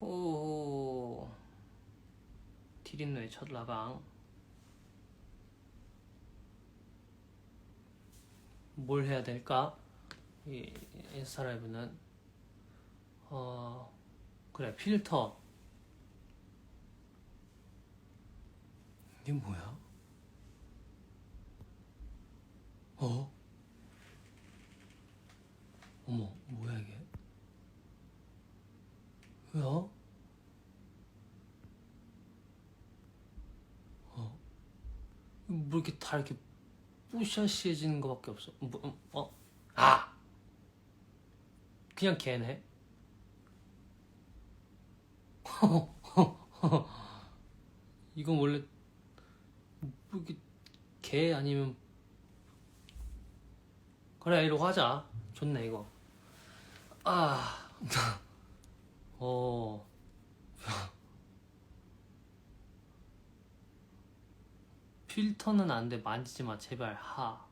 오 디린노의 첫 라방 뭘 해야 될까? 이 인스타 라이브는 어 그래 필터 이게 뭐야? 어? 어머 뭐야 이게? 뭐야? 어? 뭐 이렇게 다 이렇게 뿌샤시해지는 거밖에 없어. 뭐, 음, 어? 아! 그냥 개네. 이건 원래 뭐 이렇게 개 아니면 그래 이러고 하자. 좋네 이거. 아, 어. 필터는 안 돼. 만지지 마, 제발. 하.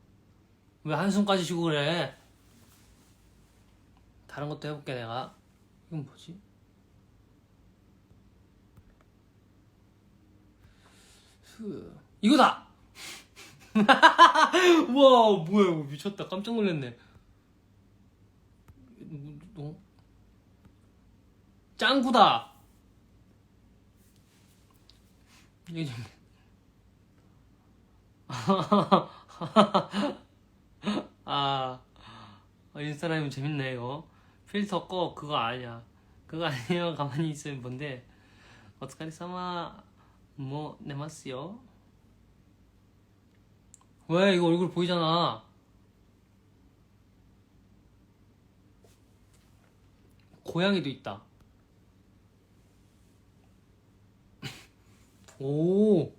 왜 한숨까지 쉬고 그래? 다른 것도 해볼게, 내가. 이건 뭐지? 흐. 이거다! 우와, 뭐야, 이거 미쳤다. 깜짝 놀랐네. 너? 짱구다! 아, 어, 인스타라이브 재밌네, 이거. 필터 꺼, 그거 아니야. 그거 아니면 가만히 있으면 뭔데. 어츠카리사마, 뭐, 내마스요? 왜, 이거 얼굴 보이잖아. 고양이도 있다. 오,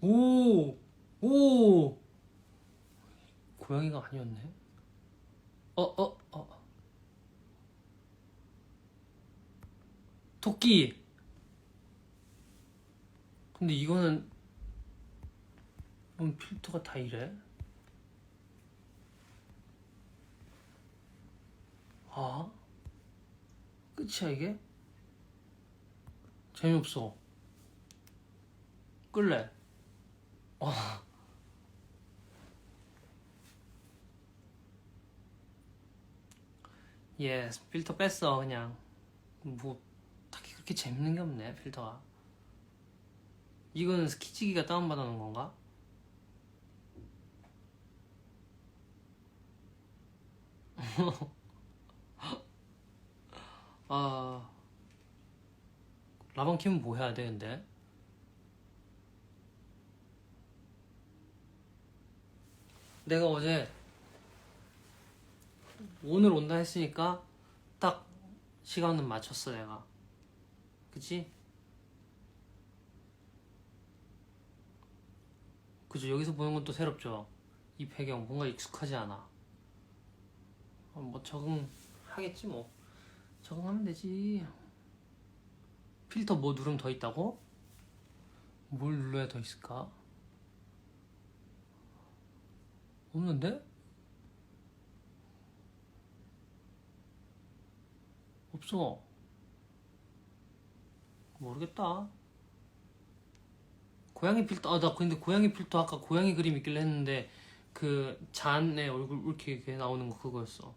오, 오. 고양이가 아니었네. 어, 어, 어. 토끼. 근데 이거는 음, 필터가 다 이래? 아? 끝이야 이게? 재미없어. 끌래. 어. 예, 필터 뺐어 그냥. 뭐 딱히 그렇게 재밌는 게 없네 필터가. 이거는 스키치기가 다운받아 놓은 건가? 아 라방 키면 뭐 해야 돼 근데? 내가 어제 오늘 온다 했으니까 딱 시간은 맞췄어 내가 그치? 그죠 여기서 보는 건 또 새롭죠 이 배경 뭔가 익숙하지 않아 어, 뭐 적응하겠지 뭐 적응하면 되지 필터 뭐 누르면 더 있다고? 뭘 눌러야 더 있을까? 없는데? 없어. 모르겠다. 고양이 필터, 아, 나 근데 고양이 필터 아까 고양이 그림 있길래 했는데 그 잔의 얼굴 이렇게 나오는 거 그거였어.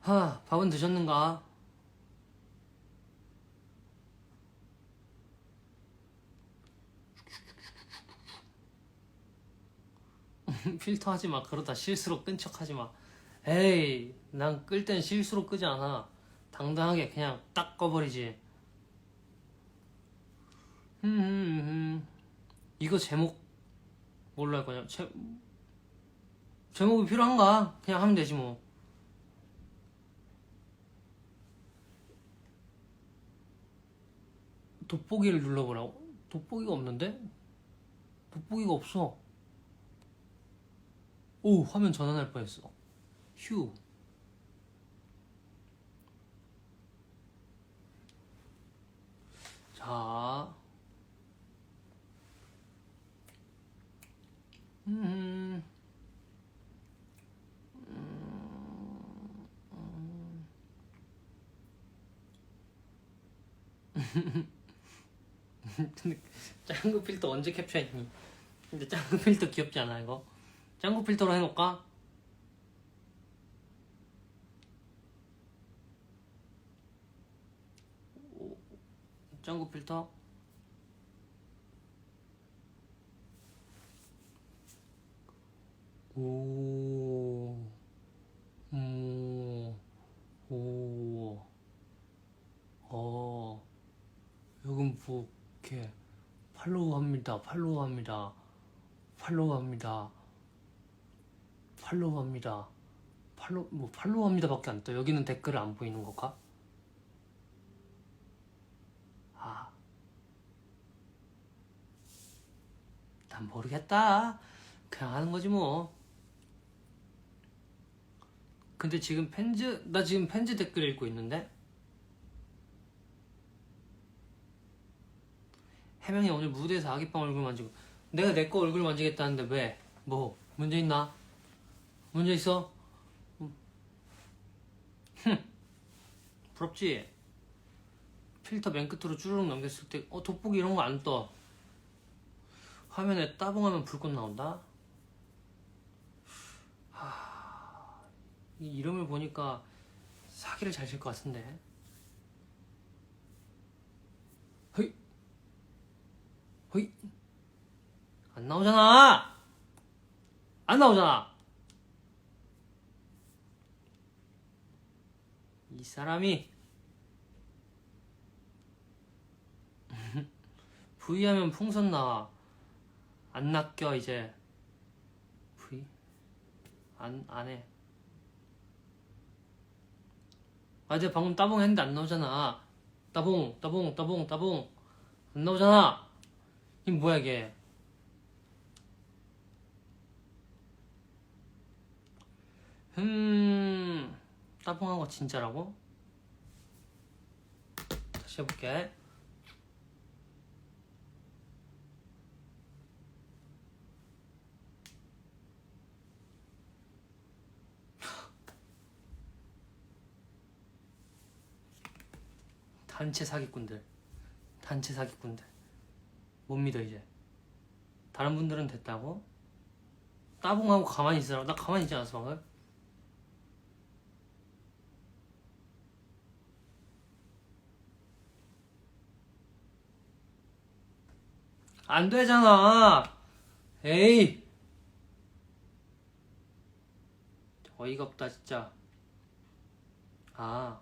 하, 밥은 드셨는가? 필터 하지 마. 그러다 실수로 끈 척 하지 마. 에이, 난 끌 땐 실수로 끄지 않아. 당당하게 그냥 딱 꺼버리지. 음, 이거 제목 뭘로 할 거냐? 제, 제목이 필요한가? 그냥 하면 되지 뭐. 돋보기를 눌러보라고? 돋보기가 없는데? 돋보기가 없어. 오 화면 전환할 뻔했어 휴 자, 음, 음, 음. 음. 근데 짱구 필터 언제 캡처했니? 근데 짱구 필터 귀엽지 않아 이거? 짱구 필터로 해놓을까? 오, 짱구 필터? 오, 오, 오, 어, 뭐, 이렇게, 팔로우 합니다, 팔로우 합니다, 팔로우 합니다, 팔로우 합니다, 팔로우, 뭐, 팔로우 합니다 밖에 안 떠. 여기는 댓글을 안 보이는 걸까? 아, 난 모르겠다. 그냥 하는 거지 뭐. 근데 지금 팬즈 나 지금 팬즈 댓글 읽고 있는데 해명이 오늘 무대에서 아기빵 얼굴 만지고 내가 내 거 얼굴 만지겠다는데 왜? 뭐 문제 있나? 문제 있어? 음. 흠 부럽지? 필터 맨 끝으로 쭈르륵 넘겼을 때 어 돋보기 이런 거 안 떠. 화면에 따봉하면 불꽃 나온다? 이 이름을 보니까 사기를 잘 칠 것 같은데. 허이, 허이, 안 나오잖아. 안 나오잖아. 이 사람이 V 하면 풍선 나와. 안 낚여 이제. V 안 안 해. 아재 방금 따봉 했는데 안 나오잖아. 따봉, 따봉, 따봉, 따봉. 안 나오잖아. 이 뭐야 이게? 음, 따봉한 거 진짜라고? 다시 해볼게. 단체 사기꾼들. 단체 사기꾼들. 못 믿어 이제. 다른 분들은 됐다고? 따봉하고 가만히 있으라고? 나 가만히 있지 않았어 방금 안 되잖아. 에이. 어이가 없다 진짜. 아.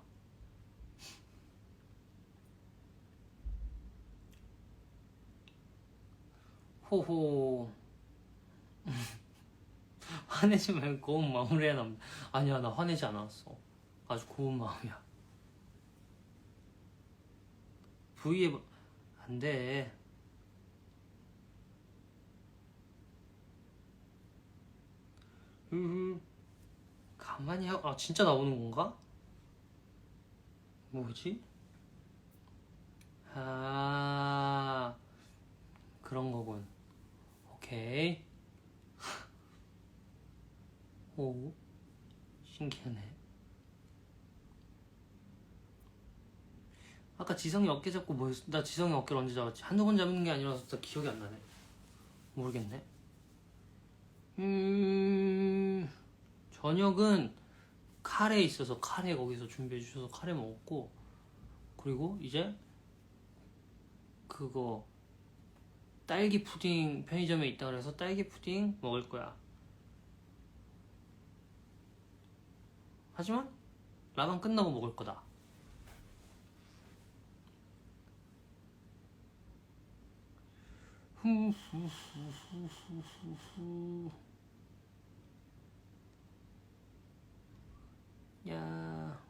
호호. 화내지 말고 고운 마음으로 해야 남 아니야 나 화내지 않았어. 아주 고운 마음이야. V에 안 돼 음 가만히 하... 아 진짜 나오는 건가? 뭐지? 아 그런 거군 오케이. 오, 신기하네. 아까 지성이 어깨 잡고 뭐였어? 나 지성이 어깨를 언제 잡았지? 한두 번 잡는 게 아니라서 진짜 기억이 안 나네. 모르겠네. 음, 저녁은 카레 있어서 카레 거기서 준비해 주셔서 카레 먹었고, 그리고 이제 그거 딸기 푸딩 편의점에 있다 그래서 딸기 푸딩 먹을 거야. 하지만 라방 끝나고 먹을 거다. 후후후후후후. 야.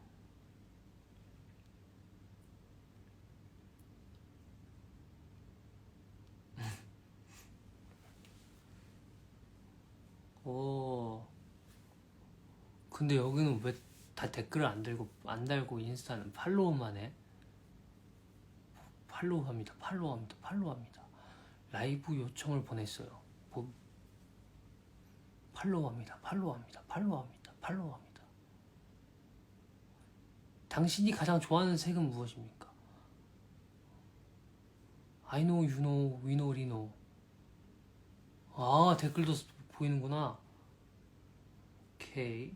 오. 근데 여기는 왜 다 댓글을 안 달고 안 달고 인스타는 팔로우만 해? 팔로우합니다. 팔로우합니다. 팔로우합니다. 라이브 요청을 보냈어요. 뭐 팔로우합니다. 팔로우합니다. 팔로우합니다. 팔로우합니다. 당신이 가장 좋아하는 색은 무엇입니까? I know, you know, we know, we know. 아 댓글도 스- 보이는구나. 오케이.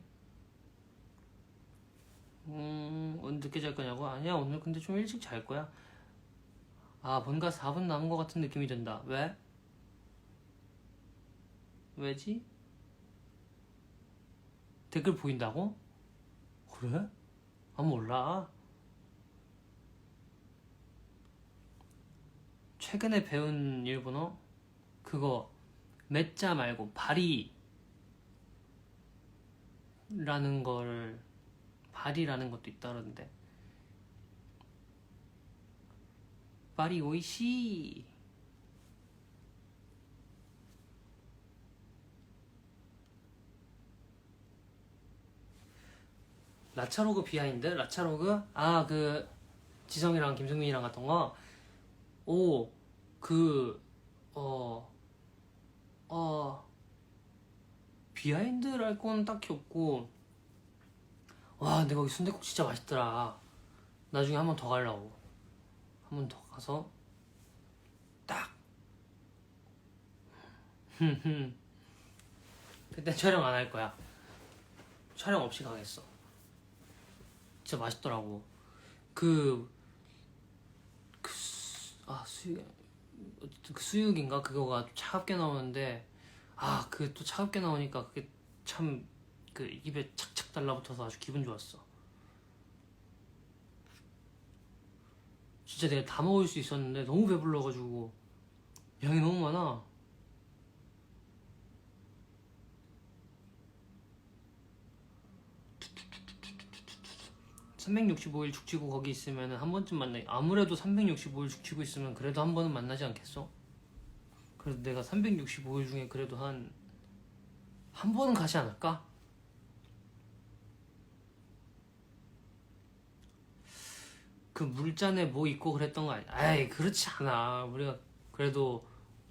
음, 오늘 늦게 잘 거냐고? 아니야, 오늘 근데 좀 일찍 잘 거야. 아, 뭔가 4분 남은 것 같은 느낌이 든다. 왜? 왜지? 댓글 보인다고? 그래? 아, 몰라. 최근에 배운 일본어? 그거, 맺자 말고, 바리. 라는 걸, 바리라는 것도 있다던데. 바리 오이시. 라차로그 비하인드? 라차로그? 아, 그, 지성이랑 김승민이랑 갔던 거? 오, 그, 어, 어, 비하인드랄 건 딱히 없고, 와, 근데 거기 순댓국 진짜 맛있더라. 나중에 한 번 더 가려고. 한 번 더 가서, 딱! 그때 촬영 안 할 거야. 촬영 없이 가겠어. 진짜 맛있더라고. 그, 그 수, 아, 수육, 그 수육인가? 그거가 차갑게 나오는데, 아, 그 또 차갑게 나오니까 그게 참, 그 입에 착착 달라붙어서 아주 기분 좋았어. 진짜 내가 다 먹을 수 있었는데 너무 배불러가지고 양이 너무 많아. (365일) 죽치고 거기 있으면 한 번쯤 만나 아무래도 (365일) 죽치고 있으면 그래도 한 번은 만나지 않겠어? 그래도 내가 (365일) 중에 그래도 한 한 번은 가지 않을까? 그 물잔에 뭐 있고 그랬던 거 아니야? 에이 그렇지 않아 우리가 그래도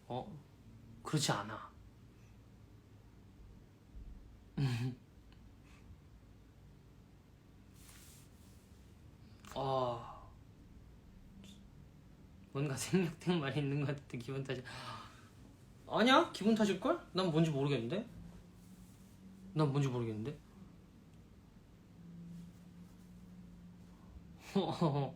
어 그렇지 않아 어 뭔가 생략된 말이 있는 것 같은데 기분 탓이. 아니야? 기분 탓일걸? 난 뭔지 모르겠는데? 난 뭔지 모르겠는데?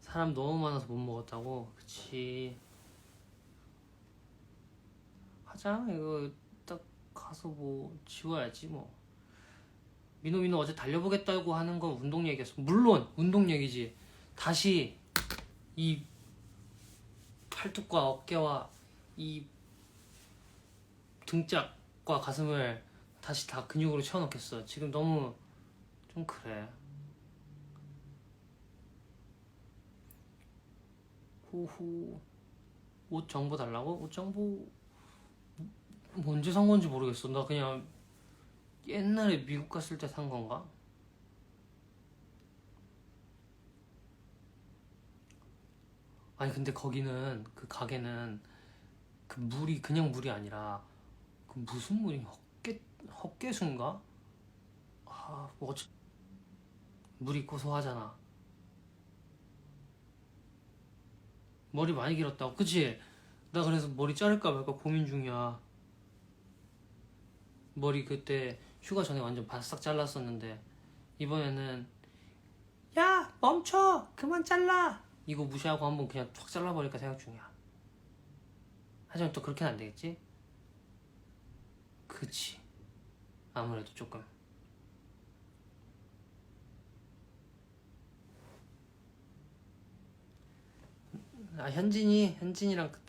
사람 너무 많아서 못 먹었다고? 그치. 하자. 이거 딱 가서 뭐 지워야지 뭐. 민호 민호 어제 달려보겠다고 하는 건 운동 얘기였어. 물론 운동 얘기지 다시 이 팔뚝과 어깨와 이 등짝과 가슴을 다시 다 근육으로 채워넣겠어 지금 너무 좀 그래 후후 옷 정보 달라고? 옷 정보 뭔지 산 건지 모르겠어 나 그냥 옛날에 미국 갔을 때 산 건가? 아니 근데 거기는 그 가게는 그 물이 그냥 물이 아니라 그 무슨 물이 헛개 헛개수인가? 아 뭐 어쩌 물이 고소하잖아. 머리 많이 길었다고 그치? 나 그래서 머리 자를까 말까 고민 중이야. 머리 그때 휴가 전에 완전 바싹 잘랐었는데 이번에는 야 멈춰 그만 잘라 이거 무시하고 한번 그냥 확 잘라버릴까 생각 중이야. 하지만 또 그렇게는 안 되겠지? 그치. 아무래도 조금. 아 현진이 현진이랑 그-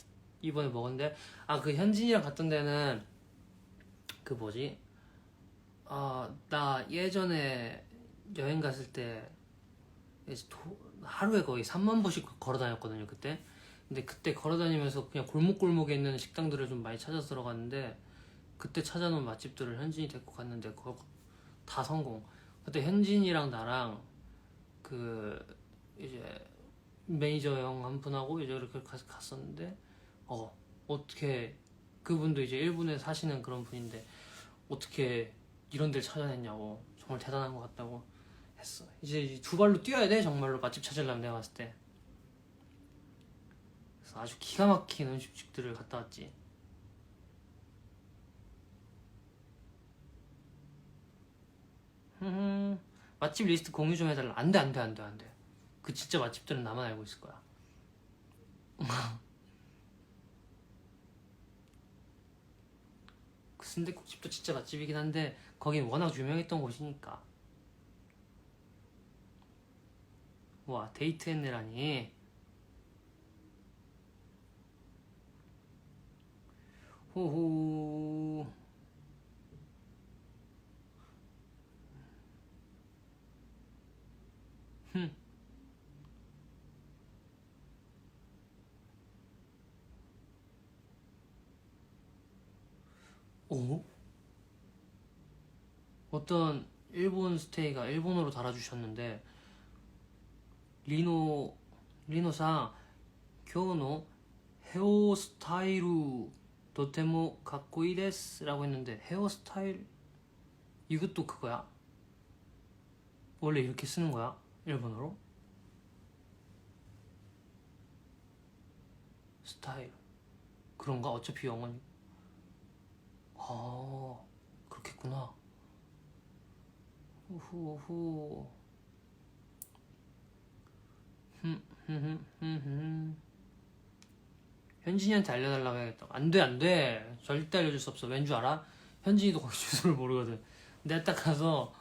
이번에 먹었는데? 아 그 현진이랑 갔던 데는 그 뭐지? 아, 나 예전에 여행 갔을 때 도- 하루에 거의 3만 보씩 걸어 다녔거든요, 그때. 근데 그때 걸어 다니면서 그냥 골목골목에 있는 식당들을 좀 많이 찾아서 들어갔는데 그때 찾아놓은 맛집들을 현진이 데리고 갔는데 그거 다 성공. 그때 현진이랑 나랑 그 이제 매니저 형 한 분하고 이제 이렇게 가- 갔었는데 어 어떻게 그분도 이제 일본에 사시는 그런 분인데 어떻게 이런 데를 찾아냈냐고 정말 대단한 것 같다고 했어 이제 두 발로 뛰어야 돼 정말로 맛집 찾으려면 내가 봤을 때 그래서 아주 기가 막힌 음식들을 갔다 왔지. 흠, 맛집 리스트 공유 좀 해달라. 안 돼, 안 돼, 안 돼, 안 돼. 그 진짜 맛집들은 나만 알고 있을 거야. 그 순대국집도 진짜 맛집이긴 한데 거긴 워낙 유명했던 곳이니까. 와 데이트 했네라니. 호호. 흠. 오? 어떤 일본 스테이가 일본어로 달아주셨는데 리노 리노상 今日の 헤어스타일을 とてもかっこいいです 라고 했는데 헤어스타일 이것도 그거야? 원래 이렇게 쓰는 거야? 일본어로? 스타일 그런가? 어차피 영어니 아 그렇겠구나 후후 현진이한테 알려달라고 해야겠다. 안돼 안돼. 절대 알려줄 수 없어. 왠 줄 알아? 현진이도 거기 주소를 모르거든. 내가 딱 가서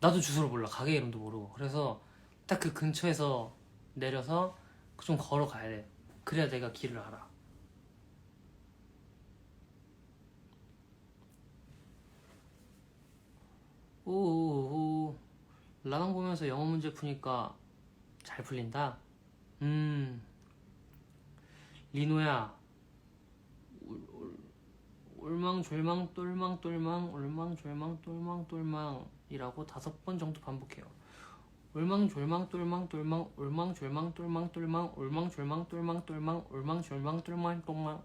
나도 주소를 몰라. 가게 이름도 모르고. 그래서 딱 그 근처에서 내려서 좀 걸어가야 돼. 그래야 내가 길을 알아. 오오오 라방 보면서 영어 문제 푸니까 잘 풀린다 음. 리노야 울- 울- 울망졸망 똘망똘망 울망졸망 똘망똘망이라고 다섯 번 정도 반복해요. 울망졸망 똘망똘망 울망졸망 똘망똘망 울망졸망 똘망똘망 울망졸망 똘망똘망.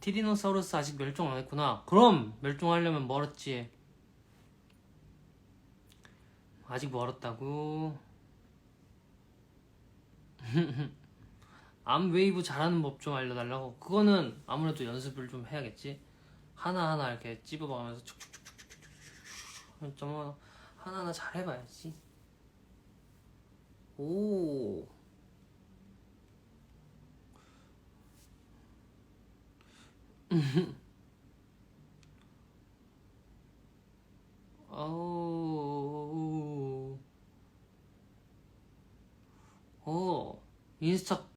티리노사우루스 아직 멸종 안 했구나. 그럼 멸종하려면 멀었지. 아직 멀었다고 암 웨이브 잘하는 법 좀 알려달라고. 그거는 아무래도 연습을 좀 해야겠지. 하나하나 이렇게 찝어가면서 축축축축축축 좀 하나하나 잘 해봐야지 오 아우 어 인스타